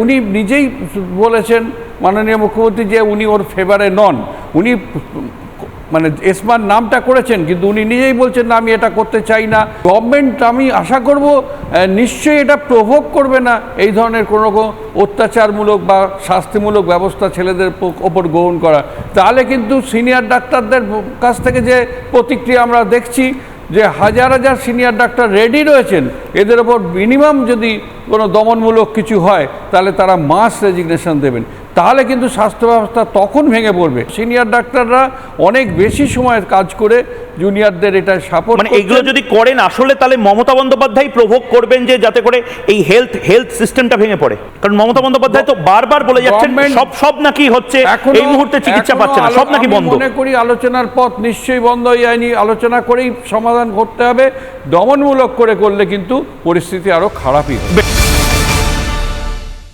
উনি নিজেই বলেছেন মাননীয় মুখ্যমন্ত্রী যে উনি ওর ফেভারে নন। উনি মানে এসমার নামটা করেছেন, কিন্তু উনি নিজেই বলছেন, না, আমি এটা করতে চাই না। গভর্নমেন্ট আমি আশা করব নিশ্চয়ই এটা প্রভোগ করবে না। এই ধরনের কোনো রকম অত্যাচারমূলক বা শাস্তিমূলক ব্যবস্থা ছেলেদের ওপর গ্রহণ করা। তাহলে কিন্তু সিনিয়র ডাক্তারদের কাছ থেকে যে প্রতিক্রিয়া আমরা দেখছি যে হাজার হাজার সিনিয়র ডাক্তার রেডি রয়েছেন, এদের ওপর মিনিমাম যদি কোনো দমনমূলক কিছু হয়, তাহলে তারা মাস রেজিগনেশন দেবেন। তাহলে কিন্তু স্বাস্থ্য ব্যবস্থা তখন ভেঙে পড়বে। সিনিয়র ডাক্তাররা অনেক বেশি সময় কাজ করে জুনিয়রদের এটা সাপোর্ট মানে এগুলো যদি করেন আসলে তাহলে মমতা বন্দ্যোপাধ্যায় প্রভোগ করবেন যে যাতে করে এই হেলথ হেলথ সিস্টেমটা ভেঙে পড়ে। কারণ মমতা বন্দ্যোপাধ্যায় তো বারবার বলে যাচ্ছেন সব সব নাকি হচ্ছে এই মুহূর্তে চিকিৎসা পাচ্ছে না সব নাকি বন্ধ। মনে করি আলোচনার পথ নিশ্চয়ই বন্ধ হয়ে যায়নি আলোচনা করেই সমাধান করতে হবে দমনমূলক করে করলে কিন্তু পরিস্থিতি আরও খারাপই হবে।